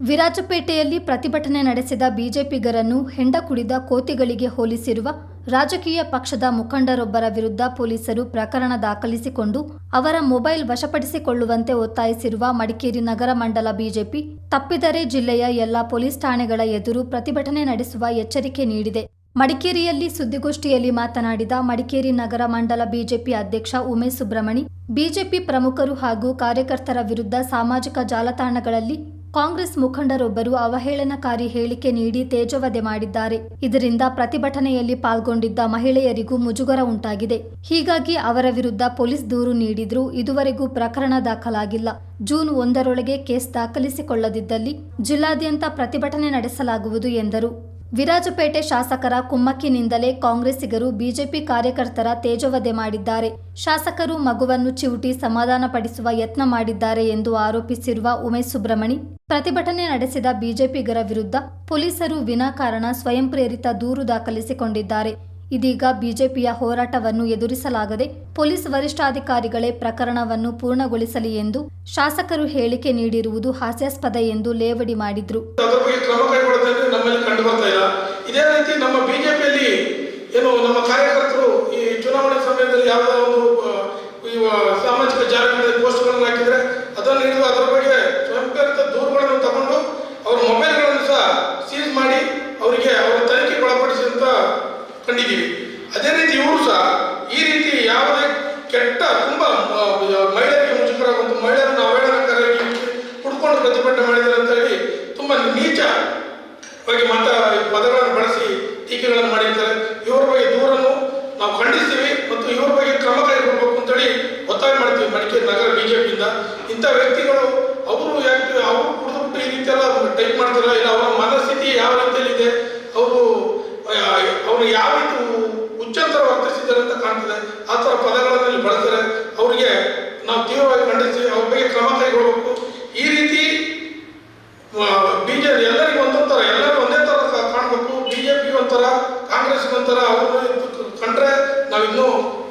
ವಿರಾಜಪೇಟೆಯಲ್ಲಿ ಪ್ರತಿಭಟನೆ ನಡೆಸಿದ ಬಿಜೆಪಿಗರನ್ನು ಹೆಂಡ ಕುಡಿದ ಕೋತಿಗಳಿಗೆ ಹೋಲಿಸಿರುವ ರಾಜಕೀಯ ಪಕ್ಷದ ಮುಖಂಡರೊಬ್ಬರ ವಿರುದ್ಧ ಪೊಲೀಸರು ಪ್ರಕರಣ ದಾಖಲಿಸಿಕೊಂಡು ಅವರ ಮೊಬೈಲ್ ವಶಪಡಿಸಿಕೊಳ್ಳುವಂತೆ ಒತ್ತಾಯಿಸಿರುವ ಮಡಿಕೇರಿ ನಗರ ಮಂಡಲ ಬಿಜೆಪಿ ತಪ್ಪಿದರೆ ಜಿಲ್ಲೆಯ ಎಲ್ಲ ಪೊಲೀಸ್ ಠಾಣೆಗಳ ಎದುರು ಪ್ರತಿಭಟನೆ ನಡೆಸುವ ಎಚ್ಚರಿಕೆ ನೀಡಿದೆ. ಮಡಿಕೇರಿಯಲ್ಲಿ ಸುದ್ದಿಗೋಷ್ಠಿಯಲ್ಲಿ ಮಾತನಾಡಿದ ಮಡಿಕೇರಿ ನಗರ ಮಂಡಲ ಬಿಜೆಪಿ ಅಧ್ಯಕ್ಷ ಉಮೇಶ್ ಸುಬ್ರಮಣಿ ಬಿಜೆಪಿ ಪ್ರಮುಖರು ಹಾಗೂ ಕಾರ್ಯಕರ್ತರ ವಿರುದ್ಧ ಸಾಮಾಜಿಕ ಜಾಲತಾಣಗಳಲ್ಲಿ ಕಾಂಗ್ರೆಸ್ ಮುಖಂಡರೊಬ್ಬರು ಅವಹೇಳನಕಾರಿ ಹೇಳಿಕೆ ನೀಡಿ ತೇಜವಧೆ ಮಾಡಿದ್ದಾರೆ. ಇದರಿಂದ ಪ್ರತಿಭಟನೆಯಲ್ಲಿ ಪಾಲ್ಗೊಂಡಿದ್ದ ಮಹಿಳೆಯರಿಗೂ ಮುಜುಗರ ಉಂಟಾಗಿದೆ. ಹೀಗಾಗಿ ಅವರ ವಿರುದ್ಧ ಪೊಲೀಸ್ ದೂರು ನೀಡಿದ್ರೂ ಇದುವರೆಗೂ ಪ್ರಕರಣ ದಾಖಲಾಗಿಲ್ಲ. ಜೂನ್ ಒಂದರೊಳಗೆ ಕೇಸ್ ದಾಖಲಿಸಿಕೊಳ್ಳದಿದ್ದಲ್ಲಿ ಜಿಲ್ಲಾದ್ಯಂತ ಪ್ರತಿಭಟನೆ ನಡೆಸಲಾಗುವುದು ಎಂದರು. ವಿರಾಜಪೇಟೆ ಶಾಸಕರ ಕುಮ್ಮಕ್ಕಿನಿಂದಲೇ ಕಾಂಗ್ರೆಸ್ಸಿಗರು ಬಿಜೆಪಿ ಕಾರ್ಯಕರ್ತರ ತೇಜವಧೆ ಮಾಡಿದ್ದಾರೆ. ಶಾಸಕರು ಮಗುವನ್ನು ಚಿವುಟಿ ಸಮಾಧಾನಪಡಿಸುವ ಯತ್ನ ಮಾಡಿದ್ದಾರೆ ಎಂದು ಆರೋಪಿಸಿರುವ ಉಮೇಶ್ ಸುಬ್ರಮಣಿ ಪ್ರತಿಭಟನೆ ನಡೆಸಿದ ಬಿಜೆಪಿಗರ ವಿರುದ್ಧ ಪೊಲೀಸರು ವಿನಾಕಾರಣ ಸ್ವಯಂ ಪ್ರೇರಿತ ದೂರು ದಾಖಲಿಸಿಕೊಂಡಿದ್ದಾರೆ. ಇದೀಗ ಬಿಜೆಪಿಯ ಹೋರಾಟವನ್ನು ಎದುರಿಸಲಾಗದೆ ಪೊಲೀಸ್ ವರಿಷ್ಠಾಧಿಕಾರಿಗಳೇ ಪ್ರಕರಣವನ್ನು ಪೂರ್ಣಗೊಳಿಸಲಿ ಎಂದು ಶಾಸಕರು ಹೇಳಿಕೆ ನೀಡಿರುವುದು ಹಾಸ್ಯಾಸ್ಪದ ಎಂದು ಲೇವಡಿ ಮಾಡಿದ್ರು. ಇದೇ ರೀತಿ ಅವರಿಗೆ ಅವರ ತನಿಖೆಗೆ ಒಳಪಡಿಸಿ ಅಂತ ಕಂಡಿದ್ದೀವಿ ಅದೇ ರೀತಿ ಇವರು ಸಹ ಈ ರೀತಿ ಯಾವುದೇ ಕೆಟ್ಟ ತುಂಬಾ ಮಹಿಳೆಯರಿಗೆ ಮುಜುಗರ ಒಂದು ಮಹಿಳೆಯರನ್ನು ಅವಹೇಳನಕಾರಿಯಾಗಿ ಹುಡ್ಕೊಂಡು ಪ್ರತಿಭಟನೆ ಮಾಡಿದ್ದಾರೆ ಅಂತ ಹೇಳಿ ತುಂಬಾ ನೀಚ ಬಗ್ಗೆ ಮಾತ ಪದಗಳನ್ನು ಬಳಸಿ ಟೀಕೆಗಳನ್ನು ಮಾಡಿರ್ತಾರೆ. ಇವರ ಬಗ್ಗೆ ದೂರನ್ನು ನಾವು ಖಂಡಿಸ್ತೀವಿ ಮತ್ತು ಇವರ ಬಗ್ಗೆ ಕ್ರಮ ಕೈಗೊಳ್ಳಬೇಕು ಅಂತೇಳಿ ಒತ್ತಾಯ ಮಾಡ್ತೀವಿ ಮಡಿಕೇರಿ ನಗರ ಬಿಜೆಪಿಯಿಂದ. ಇಂಥ ವ್ಯಕ್ತಿಗಳು ಅವರು ಯಾಕೆ, ಅವರು ಕುಡಿದ್ಬಿಟ್ಟು ಈ ರೀತಿ ಟೈಪ್ ಮಾಡ್ತಾರ ಇಲ್ಲ, ಅವರ ಮನಸ್ಥಿತಿ ಯಾವ ರೀತಿಯಲ್ಲಿ ಇದೆ ಅವರು ಅವರು ಯಾವ ರೀತಿ ಉಚ್ಚಂತರ ವರ್ತಿಸಿದ್ದಾರೆ ಅಂತ ಕಾಣ್ತದೆ ಆ ಥರ ಪದಗಳನ್ನು ಇಲ್ಲಿ ಬಳಸ್ತಾರೆ ಅವರಿಗೆ ನಾವು ತೀವ್ರವಾಗಿ ಖಂಡಿಸ್ತೀವಿ ಅವ್ರ ಬಗ್ಗೆ ಕ್ರಮ ಕೈಗೊಳ್ಳಬೇಕು ಈ ರೀತಿ ಬಿಜೆಪಿ ಎಲ್ಲರಿಗೂ ಒಂದೊಂದು ಥರ, ಎಲ್ಲರೂ ಒಂದೇ ಥರ ಕಾಣಬೇಕು. ಬಿಜೆಪಿ ಒಂಥರ ಕಾಂಗ್ರೆಸ್ ಒಂಥರ ಅವರು ಕಂಡ್ರೆ ನಾವು ಇನ್ನೂ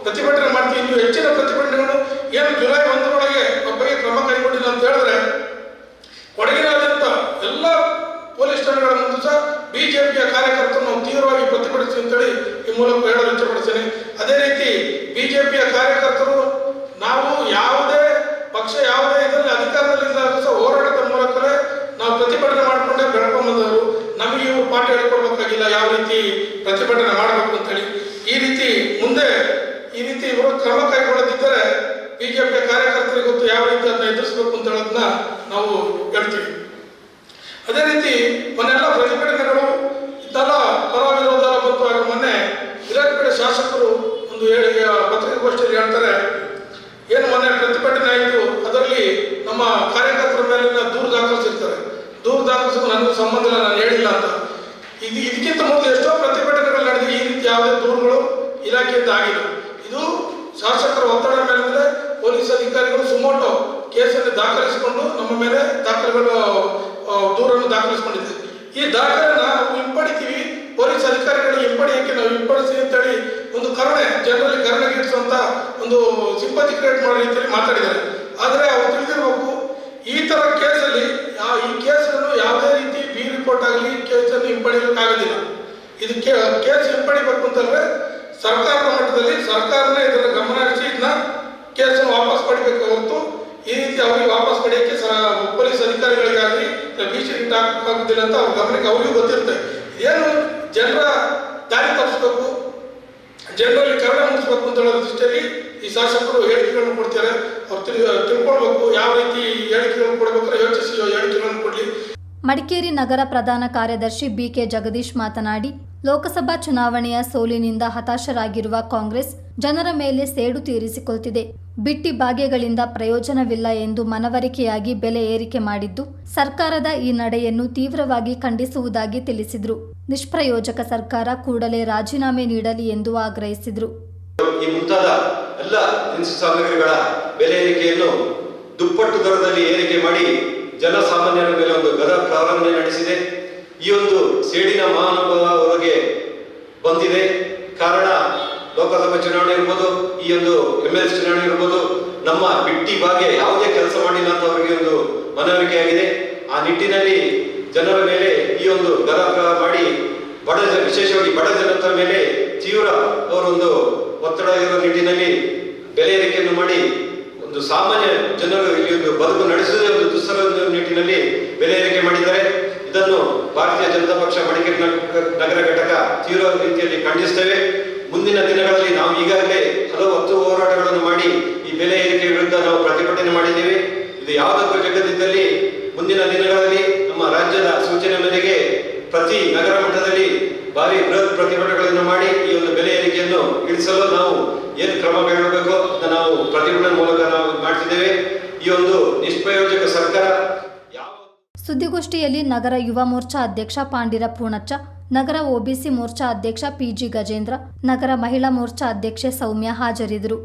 ಪ್ರತಿಭಟನೆ ಮಾಡ್ತೀವಿ, ಇನ್ನೂ ಹೆಚ್ಚಿನ ಪ್ರತಿಭಟನೆಗಳು. ಏನು ಜುಲೈ ಒಂದರೊಳಗೆ ಅವ್ರ ಬಗ್ಗೆ ಕ್ರಮ ಕೈಗೊಂಡಿಲ್ಲ ಅಂತ ಹೇಳಿದ್ರೆ ಕೊಡಗಿನಾದ್ಯಂತ ಎಲ್ಲ ಪೊಲೀಸ್ ಠಾಣೆಗಳ ಮುಂದೆ ಸಹ ಬಿಜೆಪಿಯ ಕಾರ್ಯಕರ್ತರು ನಾವು ತೀವ್ರವಾಗಿ ಪ್ರತಿಭಟಿಸಿ ಅಂತೇಳಿ ಈ ಮೂಲಕ ಹೇಳಲು ಇಷ್ಟಪಡ್ತೇನೆ ಅದೇ ರೀತಿ ಬಿಜೆಪಿಯ ಕಾರ್ಯಕರ್ತರು ನಾವು ಯಾವುದೇ ಪಕ್ಷ ಯಾವುದೇ ಇದರಲ್ಲಿ ಅಧಿಕಾರದಲ್ಲಿದ್ದಾಗ ಸಹ ಹೋರಾಟದ ಮೂಲಕವೇ ನಾವು ಪ್ರತಿಭಟನೆ ಮಾಡಿಕೊಂಡೇ ಬೆಳ್ಕೊಂಡ್ ಬಂದವರು ನಮಗೆ ಇವರು ಪಾಠ ಹೇಳ್ಕೊಡ್ಬೇಕಾಗಿಲ್ಲ ಯಾವ ರೀತಿ ಪ್ರತಿಭಟನೆ ಮಾಡಬೇಕು ಅಂತೇಳಿ. ಈ ರೀತಿ ಮುಂದೆ, ಈ ರೀತಿ ಇವರು ಕ್ರಮ ಕೈಗೊಳ್ಳದಿದ್ದರೆ ಬಿಜೆಪಿ ಕಾರ್ಯಕರ್ತರಿಗೆ ಗೊತ್ತು ಯಾವ ರೀತಿ ಅದನ್ನ ಎದುರಿಸಬೇಕು ಅಂತ ಹೇಳೋದನ್ನ ನಾವು ಹೇಳ್ತೀವಿ. ಅದೇ ರೀತಿ ಮೊನ್ನೆಲ್ಲ ಪ್ರತಿಭಟನೆಗಳು ಇದ್ದಲ್ಲ ಪರ ವಿರೋಧ ಬಂತು. ಆಗ ಮೊನ್ನೆ ವಿರಾಜಪೇಟೆ ಶಾಸಕರು ಒಂದು ಹೇಳಿ ಪತ್ರಿಕಾಗೋಷ್ಠಿಯಲ್ಲಿ ಹೇಳ್ತಾರೆ, ಏನು ಮೊನ್ನೆ ಪ್ರತಿಭಟನೆ ಆಯಿತು, ಅದರಲ್ಲಿ ನಮ್ಮ ಕಾರ್ಯಕರ್ತರ ಮೇಲಿನ ದೂರು ದಾಖಲಿಸಿರ್ತಾರೆ. ದೂರು ದಾಖಲಿಸೋದು ನನಗೂ ಸಂಬಂಧ ಇಲ್ಲ, ನಾನು ಹೇಳಿಲ್ಲ ಅಂತ. ಇದು ಇದಕ್ಕಿಂತ ಮೊದಲು ಎಷ್ಟೋ ಪ್ರತಿಭಟನೆಗಳು ನಡೆದಿವೆ ಈ ರೀತಿ ಯಾವುದೇ ದೂರುಗಳು ಇಲಾಖೆಯಿಂದ ಆಗಿಲ್ಲ. ಇದು ಶಾಸಕರ ಒತ್ತಡ ಮೇಲೆಂದ್ರೆ ಪೊಲೀಸ್ ಅಧಿಕಾರಿಗಳು ಸುಮೋಟೋ ಕೇಸನ್ನು ದಾಖಲಿಸಿಕೊಂಡು ನಮ್ಮ ಮೇಲೆ ದಾಖಲೆಗಳು ದೂರನ್ನು ದಾಖಲಿಸಿಕೊಂಡಿದೆ ಈ ದಾಖಲೆನ ನಾವು ಹಿಂಪಡಿತೀವಿ. ಪೊಲೀಸ್ ಅಧಿಕಾರಿಗಳು ಹಿಂಪಡೆಯಕ್ಕೆ ನಾವು ಹಿಂಪಡಿಸಿ ಅಂತೇಳಿ ಒಂದು ಕರುಣೆ, ಜನರಲ್ಲಿ ಕರುಣೆಗಿರಿಸುವಂತ ಒಂದು ಸಿಂಪತಿ ಕ್ರಿಯೇಟ್ ಮಾಡೋ ರೀತಿಯಲ್ಲಿ ಮಾತಾಡಿದ್ದಾರೆ. ಆದರೆ ಅವ್ರು ತಿಳಿದಿರಬೇಕು, ಈ ತರ ಕೇಸಲ್ಲಿ ಈ ಕೇಸನ್ನು ಯಾವುದೇ ರೀತಿ ಬಿ ರಿಪೋರ್ಟ್ ಆಗಲಿ ಕೇಸನ್ನು ಹಿಂಪಡಿಲಿಕ್ಕಾಗೋದಿಲ್ಲ ಇದು ಕೇಸ್ ಹಿಂಪಡಿಬೇಕು ಅಂತಂದ್ರೆ ಸರ್ಕಾರದ ಮಟ್ಟದಲ್ಲಿ ಸರ್ಕಾರನೇ ಇದರ ಗಮನ ಹರಿಸಿ ಇದನ್ನ ಕೇಸನ್ನು ವಾಪಸ್ ಪಡಿಬೇಕು ಹೊರತು ಈ ರೀತಿ ಅವರಿಗೆ ವಾಪಸ್ ಪಡೆಯಕ್ಕೆ ಸ ಪೊಲೀಸ್ ಅಧಿಕಾರಿಗಳಿಗಾಗಲಿ ಬೀಚ್ ಹಾಕಕ್ಕಾಗುದಿಲ್ಲ ಅಂತ ಅವ್ರ ಗಮನಕ್ಕೆ ಅವ್ರಿಗೂ ಗೊತ್ತಿರುತ್ತೆ. ಏನು ಜನರ ದಾರಿ ತಪ್ಪಿಸ್ಬೇಕು? ಜನರಲ್ಲಿ ಕರಣ ಮುಗಿಸ್ಬೇಕು ಅಂತ ಹೇಳೋ ದೃಷ್ಟಿಯಲ್ಲಿ ಈ ಶಾಸಕರು ಹೇಳಿಕೆಗಳನ್ನು ಕೊಡ್ತಾರೆ. ಅವ್ರು ತಿಳ್, ತಿಳ್ಕೊಳ್ಬೇಕು, ಯಾವ ರೀತಿ ಹೇಳಿಕೆಗಳನ್ನು ಕೊಡ್ಬೇಕಾದ್ರೆ ಯೋಚಿಸಿ. ಮಡಿಕೇರಿ ನಗರ ಪ್ರಧಾನ ಕಾರ್ಯದರ್ಶಿ ಬಿಕೆ ಜಗದೀಶ್ ಮಾತನಾಡಿ, ಲೋಕಸಭಾ ಚುನಾವಣೆಯ ಸೋಲಿನಿಂದ ಹತಾಶರಾಗಿರುವ ಕಾಂಗ್ರೆಸ್ ಜನರ ಮೇಲೆ ಸೇಡು ತೀರಿಸಿಕೊಳ್ತಿದೆ. ಬಿಟ್ಟಿ ಭಾಗ್ಯಗಳಿಂದ ಪ್ರಯೋಜನವಿಲ್ಲ ಎಂದು ಮನವರಿಕೆಯಾಗಿ ಬೆಲೆ ಏರಿಕೆ ಮಾಡಿದ್ದು, ಸರ್ಕಾರದ ಈ ನಡೆಯನ್ನು ತೀವ್ರವಾಗಿ ಖಂಡಿಸುವುದಾಗಿ ತಿಳಿಸಿದರು. ನಿಷ್ಪ್ರಯೋಜಕ ಸರ್ಕಾರ ಕೂಡಲೇ ರಾಜೀನಾಮೆ ನೀಡಲಿ ಎಂದು ಆಗ್ರಹಿಸಿದರು. ಈ ಮುಂತಾದ ಎಲ್ಲ ಸಾಮಗ್ರಿಗಳ ಬೆಲೆ ಏರಿಕೆಯನ್ನು ದುಪ್ಪಟ್ಟು ದರದಲ್ಲಿ ಏರಿಕೆ ಮಾಡಿ ಜನಸಾಮಾನ್ಯರ ಮೇಲೆ ಒಂದು ಗದ ಪ್ರಾರಂಭನೆ ನಡೆಸಿದೆ. ಈ ಒಂದು ಸೇಡಿನ ಮಹಾನುಭಾವ ಅವರಿಗೆ ಬಂದಿದೆ. ಕಾರಣ ಲೋಕಸಭಾ ಚುನಾವಣೆ ಇರ್ಬೋದು, ಈ ಒಂದು ಎಂ ಎಲ್ ಚುನಾವಣೆ ಇರ್ಬೋದು, ನಮ್ಮ ಬಿಟ್ಟಿ ಭಾಗ್ಯ ಯಾವುದೇ ಕೆಲಸ ಮಾಡಿಲ್ಲ ಅಂತ ಅವರಿಗೆ ಒಂದು ಮನವರಿಕೆ ಆಗಿದೆ ಆ ನಿಟ್ಟಿನಲ್ಲಿ ಜನರ ಮೇಲೆ ಈ ಒಂದು ಗದ ಮಾಡಿ, ಬಡ ವಿಶೇಷವಾಗಿ ಬಡ ಜನರ ಮೇಲೆ ತೀವ್ರ ಅವರೊಂದು ಒತ್ತಡ ಇರುವ ನಿಟ್ಟಿನಲ್ಲಿ ಬೆಲೆ ಏರಿಕೆಯನ್ನು ಮಾಡಿ ಒಂದು ಸಾಮಾನ್ಯ ಜನರು ಇಲ್ಲಿ ಒಂದು ಬದುಕು ನಡೆಸುವುದೇ ಒಂದು ದುಸ್ತರ ನಿಟ್ಟಿನಲ್ಲಿ ಬೆಲೆ ಏರಿಕೆ ಮಾಡಿದ್ದಾರೆ. ಇದನ್ನು ಭಾರತೀಯ ಜನತಾ ಪಕ್ಷ ಮಡಿಕೇರಿ ನಗರ ಘಟಕ ತೀವ್ರ ರೀತಿಯಲ್ಲಿ ಖಂಡಿಸುತ್ತೇವೆ. ಮುಂದಿನ ದಿನಗಳಲ್ಲಿ ನಾವು ಈಗಾಗಲೇ ಹಲವು ಹತ್ತು ಹೋರಾಟಗಳನ್ನು ಮಾಡಿ ಈ ಬೆಲೆ ಏರಿಕೆ ವಿರುದ್ಧ ನಾವು ಪ್ರತಿಭಟನೆ ಮಾಡಿದ್ದೇವೆ. ಇದು ಯಾವುದಕ್ಕೂ ಜಗತ್ತಿದ್ದಲ್ಲಿ ಮುಂದಿನ ದಿನಗಳಲ್ಲಿ ನಮ್ಮ ರಾಜ್ಯದ ಸೂಚನೆ ಮೇರೆಗೆ ಪ್ರತಿ ನಗರ ಮಟ್ಟದಲ್ಲಿ ಭಾರಿ ಬೃಹತ್ ಪ್ರತಿಭಟನೆಗಳನ್ನು ಮಾಡಿ ಈ ಒಂದು ಬೆಲೆ ಏರಿಕೆಯನ್ನು ಇಳಿಸಲು ನಾವು ಏನು ಕ್ರಮ ಕೈಗೊಳ್ಳಬೇಕು ಅಂತ ನಾವು ಪ್ರತಿಭಟನೆ ಮೂಲಕ ನಾವು ಮಾಡ್ತಿದ್ದೇವೆ. ಈ ಒಂದು ನಿಷ್ಪ್ರಯೋಜಕ ಸರ್ಕಾರ ಸುದ್ದಿಗೋಷ್ಠಿಯಲ್ಲಿ ನಗರ ಯುವ ಮೋರ್ಚಾ ಅಧ್ಯಕ್ಷ ಪಾಂಡಿರ ಪೂಣಚ್ಚ, ನಗರ ಒಬಿಸಿ ಮೋರ್ಚಾ ಅಧ್ಯಕ್ಷ ಪಿಜಿ ಗಜೇಂದ್ರ, ನಗರ ಮಹಿಳಾ ಮೋರ್ಚಾ ಅಧ್ಯಕ್ಷೆ ಸೌಮ್ಯ ಹಾಜರಿದ್ದರು.